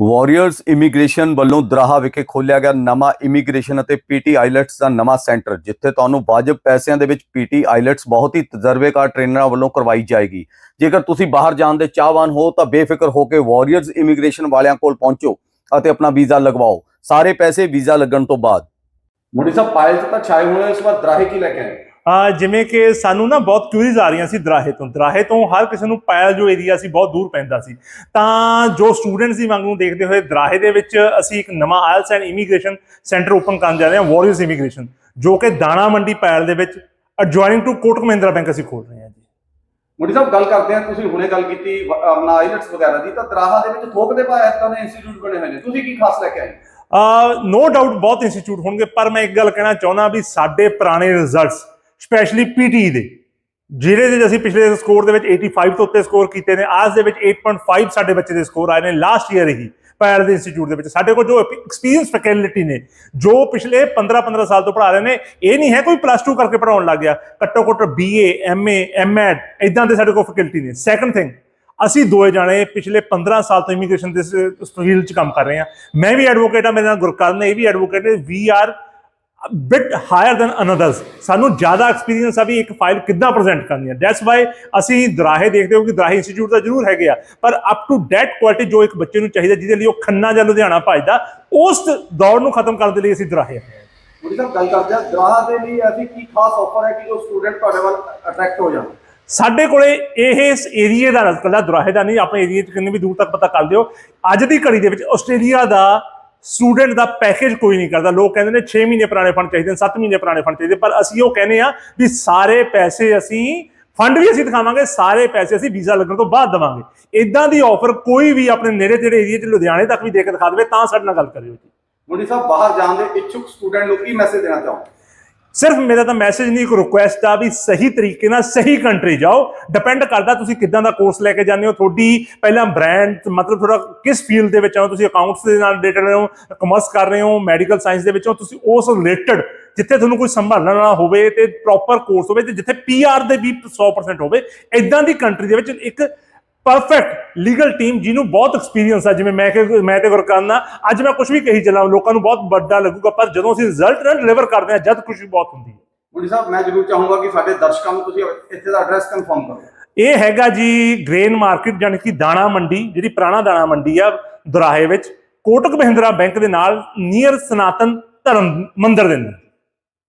Warriors immigration ਵੱਲੋਂ ਦਰਾਹਾ ਵਿਖੇ ਖੋਲ੍ਹਿਆ ਗਿਆ ਨਵਾਂ ਇਮੀਗ੍ਰੇਸ਼ਨ ਅਤੇ ਪੀਟੀ ਆਈਲੈਟਸ ਦਾ ਨਵਾਂ ਸੈਂਟਰ, ਜਿੱਥੇ ਤੁਹਾਨੂੰ ਵਾਜਬ ਪੈਸਿਆਂ ਦੇ ਵਿੱਚ ਪੀਟੀ ਆਈਲੈਟਸ ਬਹੁਤ ਹੀ ਤਜਰਬੇਕਾਰ ਟ੍ਰੇਨਰਾਂ ਵੱਲੋਂ ਕਰਵਾਈ ਜਾਏਗੀ। ਜੇਕਰ ਤੁਸੀਂ ਬਾਹਰ ਜਾਣ ਦੇ ਚਾਹਵਾਨ ਹੋ ਤਾਂ ਬੇਫਿਕਰ ਹੋ ਕੇ ਵਾਰੀਅਰਸ ਇਮੀਗ੍ਰੇਸ਼ਨ ਵਾਲਿਆਂ ਕੋਲ ਪਹੁੰਚੋ ਅਤੇ ਆਪਣਾ ਵੀਜ਼ਾ ਲਗਵਾਓ। ਸਾਰੇ ਪੈਸੇ ਵੀਜ਼ਾ ਲੱਗਣ ਤੋਂ ਬਾਅਦ। ਮੁੰਡੀ ਸਾਹਿਬ ਪਾਇਲ ਤਾਂ ਛਾਏ ਹੋਏ ਇਸ ਵਾਰ ਦਰਾਹੇ ਕੀ ਲੈ ਕੇ ਆਏ? ਆ ਜਿਵੇਂ ਕਿ ਸਾਨੂੰ ਨਾ ਬਹੁਤ ਕਿਊਰੀਜ਼ ਆ ਰਹੀਆਂ ਸੀ ਦਰਾਹੇ ਤੋਂ। ਦਰਾਹੇ ਤੋਂ ਹਰ ਕਿਸੇ ਨੂੰ ਪਾਇਆ ਜੋ ਏਰੀਆ ਸੀ ਬਹੁਤ ਦੂਰ ਪੈਂਦਾ ਸੀ। ਤਾਂ ਜੋ ਸਟੂਡੈਂਟਸ ਦੀ ਮੰਗ ਨੂੰ ਦੇਖਦੇ ਹੋਏ ਦਰਾਹੇ ਦੇ ਵਿੱਚ ਅਸੀਂ ਇੱਕ ਨਵਾਂ IELTS and immigration centre open ਕਰਨ ਜਾ ਰਹੇ ਹਾਂ ਵਾਰੀਅਰਸ ਇਮੀਗ੍ਰੇਸ਼ਨ ਜੋ ਕਿ ਦਾਣਾ ਮੰਡੀ ਪਾਇਲ ਦੇ ਵਿੱਚ adjoining to Kotak Mahindra bank ਅਸੀਂ ਖੋਲ ਰਹੇ ਹਾਂ ਜੀ। ਮੁੰਡੀ ਸਾਹਿਬ ਗੱਲ ਕਰਦੇ ਆ ਤੁਸੀਂ ਹੁਣੇ ਗੱਲ ਕੀਤੀ ਆਪਣਾ ਆਈਲੈਟਸ ਵਗੈਰਾ ਦੀ ਤਾਂ ਦਰਾਹਾ ਦੇ ਵਿੱਚ ਥੋਕ ਦੇ ਭਾਅ ਇਦਾਂ ਦੇ ਇੰਸਟੀਚਿਊਟ ਬਣੇ ਹੋਏ ਨੇ। ਤੁਸੀਂ ਕੀ ਖਾਸ ਲੈ ਕੇ ਆਏ? ਨੋ ਡਾਊਟ ਬਹੁਤ ਇੰਸਟੀਚਿਊਟ ਹੋਣਗੇ, ਪਰ ਮੈਂ ਇੱਕ ਗੱਲ ਕਹਿਣਾ ਚਾਹੁੰਦਾ ਵੀ ਸਾਡੇ ਪੁਰਾਣੇ ਰਿਜ਼ਲਟਸ ਸਪੈਸ਼ਲੀ ਪੀਟੀ ਦੇ, ਜਿਹੜੇ ਦੇ ਅਸੀਂ ਪਿਛਲੇ ਸਕੋਰ ਦੇ ਵਿੱਚ 85 ਤੋਂ ਉੱਤੇ ਸਕੋਰ ਕੀਤੇ ਨੇ, ਅੱਜ ਦੇ ਵਿੱਚ 8.5 ਸਾਡੇ ਬੱਚੇ ਦੇ ਸਕੋਰ ਆਏ ਨੇ ਲਾਸਟ ਈਅਰ ਹੀ ਪੈਰ ਦੇ ਇੰਸਟੀਚਿਊਟ ਦੇ ਵਿੱਚ। ਸਾਡੇ ਕੋਲ ਜੋ ਐਕਸਪੀਰੀਅੰਸ ਫੈਕਲਟੀ ਨੇ, ਜੋ ਪਿਛਲੇ 15-15 ਸਾਲ ਤੋਂ ਪੜ੍ਹਾ ਰਹੇ ਨੇ, ਇਹ ਨਹੀਂ ਹੈ ਕੋਈ ਪਲੱਸ 2 ਕਰਕੇ ਪੜਾਉਣ ਲੱਗ ਗਿਆ। ਘੱਟੋ ਘੱਟ ਬੀਏ ਐਮਏ ਐਮਐਡ ਇਦਾਂ ਦੇ ਸਾਡੇ ਕੋਲ ਫੈਕਲਟੀ ਨੇ। ਸੈਕੰਡ ਥਿੰਗ ਅਸੀਂ ਦੋਏ ਜਾਣੇ ਪਿਛਲੇ 15 ਸਾਲ ਤੋਂ ਇਮੀਗ੍ਰੇਸ਼ਨ ਦੇ ਫੀਲਡ 'ਚ ਕੰਮ ਕਰ ਰਹੇ ਹਾਂ। ਮੈਂ ਵੀ ਐਡਵੋਕੇਟ ਹਾਂ, ਮੇਰੇ ਨਾਲ ਗੁਰਕਰਨ ਨੇ ਇਹ ਵੀ ਐਡਵੋਕੇਟ ਨੇ। We are bit higher than others ਸਾਨੂੰ ਜ਼ਿਆਦਾ ਐਕਸਪੀਰੀਅੰਸ ਆ ਵੀ ਇੱਕ ਫਾਈਲ ਕਿੱਦਾਂ ਪ੍ਰੈਜ਼ੈਂਟ ਕਰਨੀ ਹੈ। ਦੈਟਸ ਵਾਈ ਅਸੀਂ ਦਰਾਹੇ ਦੇਖਦੇ ਹੋ ਕਿ ਦਰਾਹੇ ਇੰਸਟੀਚਿਊਟ ਦਾ ਜ਼ਰੂਰ ਹੈਗੇ ਆ। ਪਰ ਅਪ ਟੂ ਡੈਟ ਕੁਆਲਿਟੀ ਜੋ ਇੱਕ ਬੱਚੇ ਨੂੰ ਚਾਹੀਦਾ, ਜਿਹਦੇ ਲਈ ਉਹ ਖੰਨਾ ਜਾਂ ਲੁਧਿਆਣਾ ਭਜਦਾ, ਉਸ ਦੌੜ ਨੂੰ ਖਤਮ ਕਰਨ ਦੇ ਲਈ ਅਸੀਂ ਦਰਾਹੇ ਆਏ ਹਾਂ। ਸਾਹਿਬ, ਗੱਲ ਕਰਦੇ ਆ ਦਰਾਹਾ ਦੇ ਲਈ ਐਸੀ ਕੀ ਖਾਸ ਆਫਰ ਹੈ ਕਿ ਜੋ ਸਟੂਡੈਂਟ ਤੁਹਾਡੇ ਵੱਲ ਅਟਰੈਕਟ ਹੋ ਜਾਣ? ਸਾਡੇ ਕੋਲੇ ਇਹ ਇਸ ਏਰੀਏ ਦਾ ਕੱਲਾ ਦੁਰਾਹੇ ਦਾ ਨਹੀਂ, ਆਪਣੇ ਏਰੀਏ 'ਚ ਕਿੰਨੇ ਵੀ ਦੂਰ ਤੱਕ ਪਤਾ ਕਰ ਲਿਓ ਅੱਜ ਦੀ ਘੜੀ ਦੇ ਵਿੱਚ ਆਸਟ੍ਰੇਲੀਆ ਦਾ ਸਟੂਡੈਂਟ ਦਾ ਪੈਕੇਜ ਕੋਈ ਨਹੀਂ ਕਰਦਾ। ਲੋਕ ਕਹਿੰਦੇ ਨੇ 6 ਮਹੀਨੇ ਪੁਰਾਣੇ ਫੰਡ ਚਾਹੀਦੇ ਨੇ 7 ਮਹੀਨੇ ਪੁਰਾਣੇ ਫੰਡ ਚਾਹੀਦੇ ਪਰ ਅਸੀਂ ਉਹ ਕਹਿੰਦੇ ਆ ਵੀ ਸਾਰੇ ਪੈਸੇ ਅਸੀਂ ਫੰਡ ਵੀ ਅਸੀਂ ਦਿਖਾਵਾਂਗੇ, ਸਾਰੇ ਪੈਸੇ ਅਸੀਂ ਵੀਜ਼ਾ ਲੱਗਣ ਤੋਂ ਬਾਅਦ ਦੇਵਾਂਗੇ। ਇਦਾਂ ਦੀ ਆਫਰ ਕੋਈ ਵੀ ਆਪਣੇ ਨੇੜੇ ਤੇੜੇ ਏਰੀਏ 'ਚ ਲੁਧਿਆਣੇ ਤੱਕ ਵੀ ਦੇ ਕੇ ਦਿਖਾ ਦੇਵੇ, ਤਾਂ ਸਾਡੇ ਨਾਲ ਗੱਲ ਕਰਿਓ ਜੀ। ਮੁੰਡੀ ਸਾਹਿਬ, ਬਾਹਰ ਜਾਣ ਦੇ ਇੱਛੁਕ ਸਟੂਡੈਂਟ ਨੂੰ ਕੀ ਮੈਸੇਜ ਦੇਣਾ ਚਾਹੋ ਸਿਰਫ ਮੇਰਾ ਤਾਂ ਮੈਸੇਜ ਨਹੀਂ, ਇੱਕ ਰਿਕੁਐਸਟ ਆ ਵੀ ਸਹੀ ਤਰੀਕੇ ਨਾਲ ਸਹੀ ਕੰਟਰੀ ਜਾਓ। ਡਿਪੈਂਡ ਕਰਦਾ ਤੁਸੀਂ ਕਿੱਦਾਂ ਦਾ ਕੋਰਸ ਲੈ ਕੇ ਜਾਂਦੇ ਹੋ, ਤੁਹਾਡੀ ਪਹਿਲਾਂ ਬ੍ਰਾਂਡ ਮਤਲਬ ਤੁਹਾਡਾ ਕਿਸ ਫੀਲਡ ਦੇ ਵਿੱਚ ਆਓ ਤੁਸੀਂ ਅਕਾਊਂਟਸ ਦੇ ਨਾਲ ਰਿਲੇਟਡ ਹੋ ਕਮਰਸ ਕਰ ਰਹੇ ਹੋ ਮੈਡੀਕਲ ਸਾਇੰਸ ਦੇ ਵਿੱਚ ਹੋ, ਤੁਸੀਂ ਉਸ ਰਿਲੇਟਡ ਜਿੱਥੇ ਤੁਹਾਨੂੰ ਕੋਈ ਸੰਭਾਲਣ ਵਾਲਾ ਹੋਵੇ ਤੇ ਪ੍ਰੋਪਰ ਕੋਰਸ ਹੋਵੇ ਤੇ ਜਿੱਥੇ ਪੀਆਰ ਦੇ ਵੀ 100% ਹੋਵੇ ਇਦਾਂ ਦੀ ਕੰਟਰੀ ਦੇ ਵਿੱਚ ਇੱਕ ਪਰਫੈਕਟ ਲੀਗਲ ਟੀਮ ਜਿਹਨੂੰ ਬਹੁਤ ਐਕਸਪੀਰੀਅੰਸ ਆ ਜਿਵੇਂ ਮੈਂ ਕਿ ਮੈਂ ਤੇ ਗੁਰਕਾਨ ਅੱਜ ਮੈਂ ਕੁਝ ਵੀ ਕਹੀ ਚੱਲਾਂ ਲੋਕਾਂ ਨੂੰ ਬਹੁਤ ਵੱਡਾ ਲੱਗੂਗਾ ਪਰ ਜਦੋਂ ਅਸੀਂ ਰਿਜ਼ਲਟ ਡਿਲੀਵਰ ਕਰਦੇ ਆ ਜਦ ਖੁਸ਼ੀ ਬਹੁਤ ਹੁੰਦੀ ਹੈ। ਮੁੰਡੀ ਸਾਹਿਬ ਮੈਂ ਜ਼ਰੂਰ ਚਾਹੂੰਗਾ ਕਿ ਸਾਡੇ ਦਰਸ਼ਕਾਂ ਨੂੰ ਤੁਸੀਂ ਇੱਥੇ ਦਾ ਐਡਰੈਸ ਕਨਫਰਮ ਕਰੋ। ਇਹ ਹੈਗਾ ਜੀ ਗ੍ਰੇਨ ਮਾਰਕੀਟ ਯਾਨੀ ਕਿ ਦਾਣਾ ਮੰਡੀ ਜਿਹੜੀ ਪੁਰਾਣਾ ਦਾਣਾ ਮੰਡੀ ਆ ਦੁਰਾਹੇ ਵਿੱਚ ਕੋਟਕ ਮਹਿੰਦਰਾ ਬੈਂਕ ਦੇ ਨਾਲ ਨੀਅਰ ਸਨਾਤਨ ਧਰਮ ਮੰਦਿਰ ਦੇ ਨਾਲ